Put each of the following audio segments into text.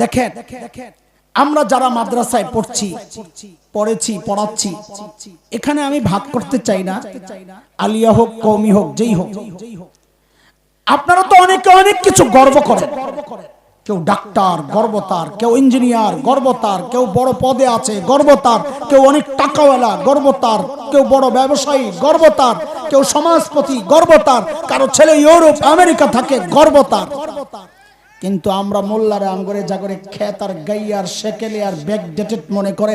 দেখেন, আমরা যারা মাদ্রাসায় পড়ছি, পড়েছি, পড়াচ্ছি, এখানে আমি ভাগ করতে চাই না, আলিয়া হোক কৌমি হোক, যেই হোক। আপনারা তো অনেকে অনেক কিছু গর্ব করেন। কেউ ডাক্তার, গর্বতার, কেউ ইঞ্জিনিয়ার, গর্বতার, কেউ বড় পদে আছে, গর্বতার, কেউ অনেক টাকাওয়ালা, গর্বতার, কেউ বড় ব্যবসায়ী, গর্বতার, কেউ সমাজপতি, গর্বতার, কারও ছেলে ইউরোপ, আমেরিকা থাকে, গর্বতার। কিন্তু আমরা মোল্লারে আমগরে জাগরে খেত আর গাইয়ার সেকেলে আর ব্যাক ডেটেড মনে করে,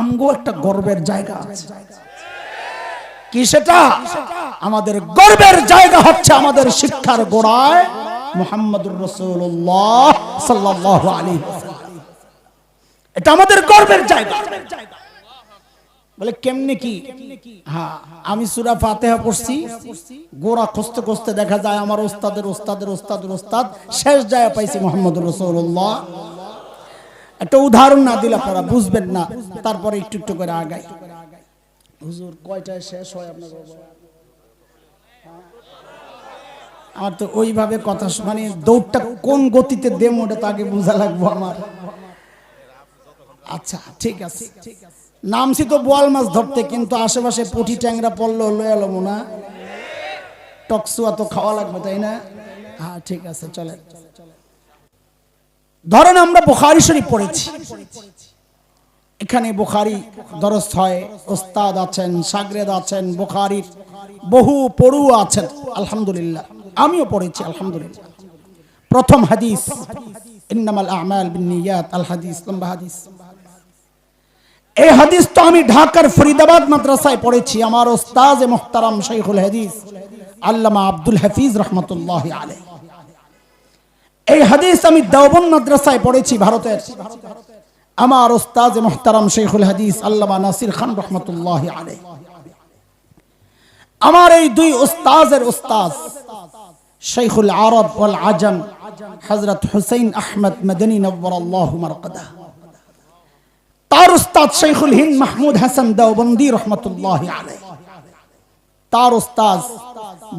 আমগো একটা গর্বের জায়গা আছে। কি সেটা? আমাদের গর্বের জায়গা হচ্ছে আমাদের শিক্ষার গোড়ায় মুহাম্মদুর রাসূলুল্লাহ সাল্লাল্লাহু আলাইহি ওয়াসাল্লাম। এটা আমাদের গর্বের জায়গা। বলে, কেমনে কি? হ্যাঁ আমি সূরা ফাতিহা পড়ছি। গোড়া খুঁজতে খুঁজতে দেখা যায় আমার ওস্তাদের ওস্তাদের ওস্তাদের, ওস্তাদ শেষ জায়গা পাইছি মোহাম্মদ রাসূলুল্লাহ। একটা উদাহরণ না দিলে আপনারা বুঝবেন না। তারপরে একটু একটু করে আগাই। হুজুর, কয়টায় শেষ হয় আপনার আমার তো ওইভাবে কথা মানে দৌড়টা কোন গতিতে দেম ওটা তো আগে বোঝা লাগবো আমার। আচ্ছা ঠিক আছে। নামছি তো বোয়াল মাছ ধরতে, কিন্তু আশেপাশে পুঁটি ট্যাংরা পড়ল, লয়ে এলো টকসুয়া তো খাওয়া লাগবে, তাই না? হ্যাঁ ঠিক আছে, চলে। ধরেন আমরা বুখারি শরীফ পড়েছি। এখানে বুখারি দরস হয়, ওস্তাদ আছেন, সাগরেদ আছেন, বুখারির বহু পড়ুয়া আছেন, আলহামদুলিল্লাহ। আমিও পড়েছি, আলহামদুলিল্লাহ। প্রথম হাদিস, ইন্নামাল আমাল বিন্নিয়াত আল হাদিস, লম্বা হাদিস। এই হাদিস তো আমি ঢাকার ফরিদাবাদ মাদ্রাসায় পড়েছি, আমার ওস্তাজ মোহতারাম শাইখুল হাদিস, আল্লামা আব্দুল হাফিজ রহমতুল্লাহ আলাই এই হাদিস আমি দেওবন্দ মাদ্রাসায় পড়েছি ভারতের। আমার ওস্তাজ মোহতারাম শেখুল হাদিস, আল্লামা নাসির খান রহমতুল্লাহ আলাই আমার এই দুই ওস্তাজের ওস্তাজ শেখুল আরব ওয়াল আজম হজরত হুসাইন আহমদ মদনী নব্বর আল্লাহ মারকাদা। তার উস্তাদ শেখুল হিন্দ মাহমুদ হাসান দেওবন্দি রহমতুল্লাহ তার উস্তাজ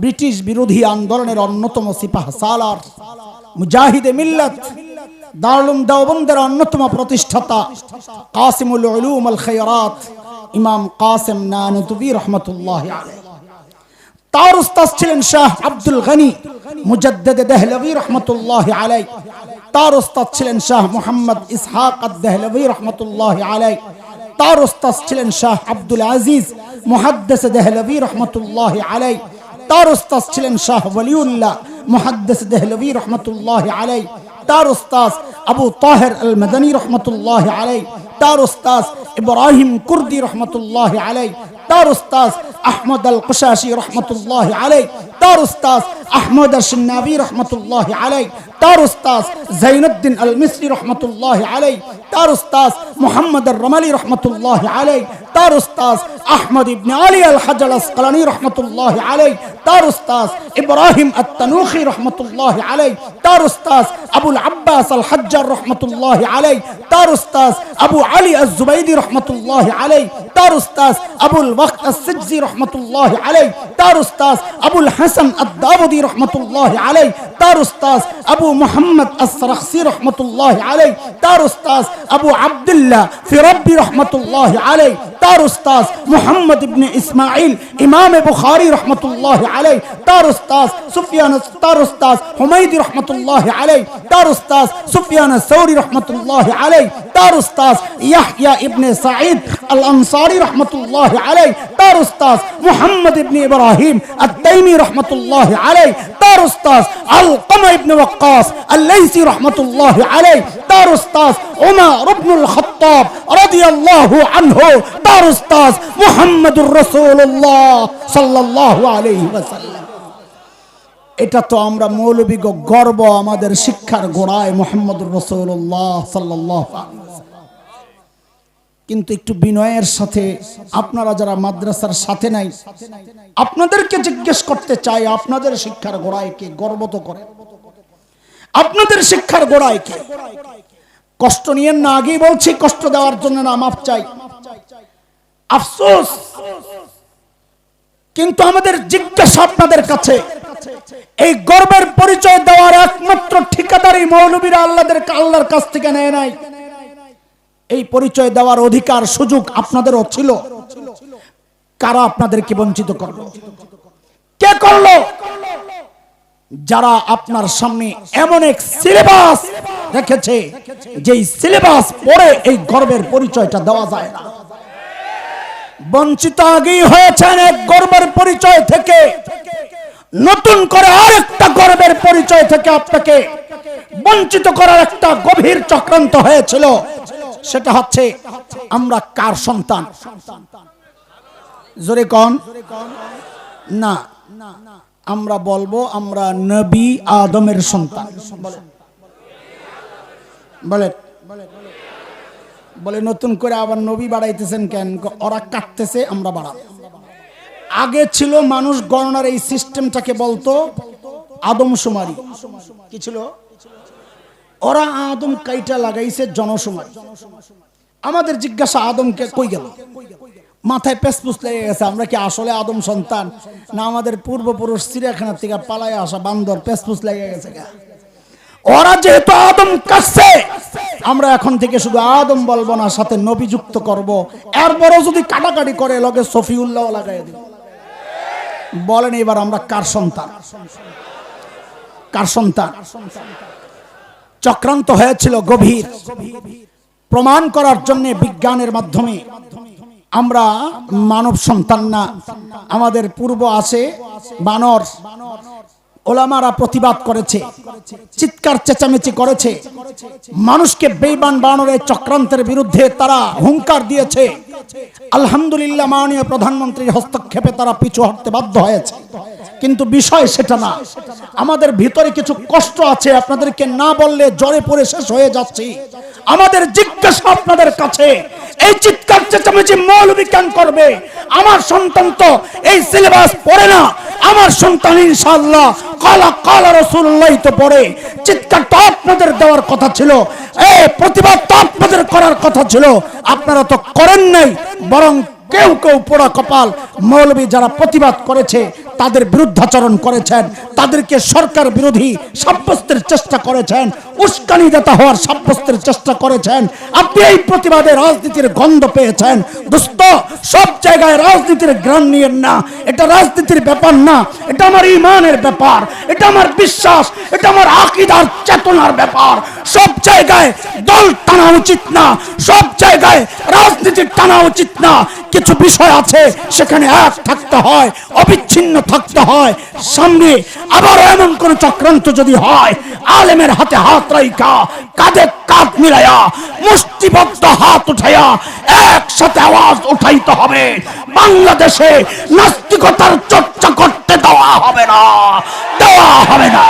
ব্রিটিশ বিরোধী আন্দোলনের অন্যতম সিপাহ সালার মুজাহিদে মিল্লাত, দারুল দেওবন্দের অন্যতম প্রতিষ্ঠাতা কাসিমুল উলুম আল খায়রাত, ইমাম কাসিম নানুতুবি রহমতুল্লাহ আলাই তার উস্তাদ ছিলেন শাহ আব্দুল গনি মুজাদ্দেদ দেহলভি রহমতুল্লাহ আলাই তার উস্তাদ ছিলেন শাহ মোহাম্মদ ইসহাক দেহলভি রহমতুল্লাহ আলাই তার উস্তাদ ছিলেন শাহ আব্দুল আজিজ মুহাদ্দিস দেহলভি রহমতুল্লাহ আলাই তার উস্তাদ ছিলেন শাহ ওয়ালিউল্লাহ মুহাদ্দিস দেহলভি রহমতুল্লাহ আলাই তার উস্তাদ আবু তাহের আল মদনী রহমতুল্লাহ আলাই তার উস্তাদ ইব্রাহিম কুর্দি রহমতুল্লাহ আলাই তার উস্তাদ আহমদ আল কুশাশি রহমতুল্লাহ আলাই তার উস্তাদ আহমদ আশনাবি রহমতুল্লাহ আলাই তার উস্তাদ জৈনুদ্দিন আল মিসরি রহমতুল্লাহ আলাই তার উস্তাদ মোহাম্মদ আল রমালি রহমতুল্লাহ আলাই তার উস্তাদ আহমদ ইবনে আলী আল হাজাল আসকালানি রহমতুল্লাহ আলাই তার উস্তাদ ইব্রাহিম আত-তানুখি রহমতুল্লাহ আলাই তার উস্তাদ আবুল আব্বাস আল হাজ্জার রহমতুল্লাহ আলাই তার উস্তাদ আবু আলী আজ-জুবাইদি রহমতুল্লাহ আলাই তার উস্তাদ আবুল ওয়াক্ত আস-সিজজি রহমতুল্লাহ আলাই তার উস্তাদ আবুল হাসান আদ-দাবুদি রহমতুল্লাহ আলাই তার উস্তাদ আবু মুহাম্মদ আস-সারাখসি রহমতুল্লাহ আলাই তার উস্তাদ আবু আব্দুল্লাহ ফিরাব্বি রহমতুল্লাহ আলাই তার উস্তাদ মুহাম্মদ ইবনে ইসমাইল ইমাম বুখারী রহমতুল্লাহ আলাই তার উস্তাদ সুফিয়ান তার উস্তাদ হুমায়দি রহমতুল্লাহ আলাই তার উস্তাদ সুফিয়ান সৌরি রহমতুল্লাহ আলাই তার উস্তাদ ইয়াহইয়া ইবনে সাঈদ আল আনসারি রহমতুল্লাহ আলাই তার উস্তাদ মুহাম্মদ ইবনে ইব্রাহিম আত-তাইমি রহমতুল্লাহ আলাই তার উস্তাদ আলকামা ইবনে ওয়াক্কাস আল-লাইসি রহমতুল্লাহ আলাই তার উস্তাদ উমর ইবনে আল-খাত্তাব রাদিয়াল্লাহু আনহু, তার উস্তাদ রাসূলুল্লাহ সাল্লাল্লাহু আলাইহি ওয়াসাল্লাম। এটা তো আমরা মৌলবীগ গর্ব আমাদের শিক্ষার গোড়ায় কিন্তু একটু বিনয়ের সাথে আপনারা যারা মাদ্রাসার সাথে নাই, আপনাদেরকে জিজ্ঞেস করতে চাই, আপনাদের শিক্ষার গোড়ায় কে গর্ব তো করে? আপনাদের শিক্ষার গোড়ায় কে? কষ্ট নিয়েন না, আগেই বলছি, কষ্ট দেওয়ার জন্য না মাপ চাই। আফসোস। কিন্তু আমাদের জিজ্ঞাসা আপনাদের কাছে, এই গর্বের পরিচয় দেওয়ার একমাত্র ঠিকাদারি মৌলবীরা আল্লাহদের আল্লাহর কাছ থেকে নেয় নাই। এই পরিচয় দেওয়ার অধিকার, সুযোগ আপনাদেরও ছিল। কারা আপনাদেরকে বঞ্চিত করল? কে করল? যারা আপনার সামনে এমন এক সিলেবাস রেখেছে, যেই সিলেবাস পড়ে এই গর্বের পরিচয়টা দেওয়া যায় না। বঞ্চিত আগেই হয়েছেন এক গর্বের পরিচয় থেকে। নতুন করে আরেকটা গর্বের পরিচয় থেকে আপনাকে বঞ্চিত করার একটা গভীর চক্রান্ত হয়েছিল। সেটা হচ্ছে, আমরা কার সন্তান? জোরে কন। না। আমরা বলব, আমরা নবী আদমের সন্তান। বলে বলে নতুন করে আবার নবী বাড়াইতেছেন কেন? ওরা কাটতেছে আমরা বাড়াবো। আগে ছিল মানুষ গণনার এই সিস্টেমটাকে বলতো আদমশুমারি কি ছিল? ওরা আদম কাইটা লাগাইছে জনশুমারি। আমাদের জিজ্ঞাসা আদমকে কই গেল? মাথায় পেসপুস লেগে গেছে। আমরা কি আসলে আদম সন্তান? না আমাদের পূর্বপুরুষ চিড়িয়াখানা থেকে পালায় আসা বান্দর পেসপুস লেগে গেছে গা। ওরা যেহেতু আদম কাটছে, আমরা এখন থেকে শুধু আদম বলব না, সাথে নবী যুক্ত করব। এরপরও যদি কাটাকাটি করে, লগে সফিউল্লাহ লাগাই দিব। বলেন এবার আমরা কার সন্তান? কার সন্তান? চক্রান্ত হয়েছিল গভীর। প্রমাণ করার জন্য বিজ্ঞানের মাধ্যমে আমরা মানব সন্তান না। আমাদের পূর্ব আছে বানর। ওলামারা প্রতিবাদ করেছে, চিৎকার চেঁচামেচি করেছে। মানুষকে বেইমান বানরের চক্রান্তের বিরুদ্ধে তারা হুঙ্কার দিয়েছে। আলহামদুলিল্লাহ মাননীয় প্রধানমন্ত্রীর হস্তক্ষেপে তারা পিছু হটতে বাধ্য হয়েছে। কিন্তু বিষয় সেটা না। আমাদের ভিতরে কিছু কষ্ট আছে, আপনাদেরকে না বললে জ্বরে পড়ে শেষ হয়ে যাচ্ছি। আমাদের জিজ্ঞাসা আপনাদের কাছে। এই চিৎকার চেঁচামেচি মৌলবি কেন করবে? আমার সন্তান তো এই সিলেবাস পড়ে না। আমার সন্তান ইনশাআল্লাহ কালা কালা রসুল্লাহ তো পড়ে। চিৎকার তো আপনাদের দেওয়ার কথা ছিল। এ, প্রতিবাদ তো আপনাদের করার কথা ছিল। আপনারা তো করেন নাই, বরং কেউ কেউ পোড়া কপাল মৌলবী যারা প্রতিবাদ করেছে তাদের বিরুদ্ধাচরণ করেছেন, তাদেরকে সরকার বিরোধী সাব্যস্তের চেষ্টা করেছেন উস্কানিদাতা হওয়ার সাব্যস্তের চেষ্টা করেছেন। আপনি এই প্রতিবাদে রাজনীতির গন্ধ পেয়েছেন। দোস্ত সব জায়গায় রাজনীতির গ্রাম নিয়েন না। এটা রাজনীতির ব্যাপার না, এটা আমার ইমানের ব্যাপার, এটা আমার বিশ্বাস, এটা আমার আকিদার চেতনার ব্যাপার। সব জায়গায় দল টানা উচিত না, সব জায়গায় রাজনীতি টানা উচিত না। কিছু বিষয় আছে, সেখানে এক থাকতে হয়, অবিচ্ছিন্ন থাকতে হয়, সামনে আবার এমন কোন চক্রান্ত যদি হয়, আলেমের হাতে হাত রাইকা কাঁধে কাঁধ মিলাইয়া, মুষ্টিবদ্ধ হাত উঠাইয়া একসাথে আওয়াজ উঠাইতে হবে। বাংলাদেশে নাস্তিকতার চর্চা করতে দেওয়া হবে না, দেওয়া হবে না।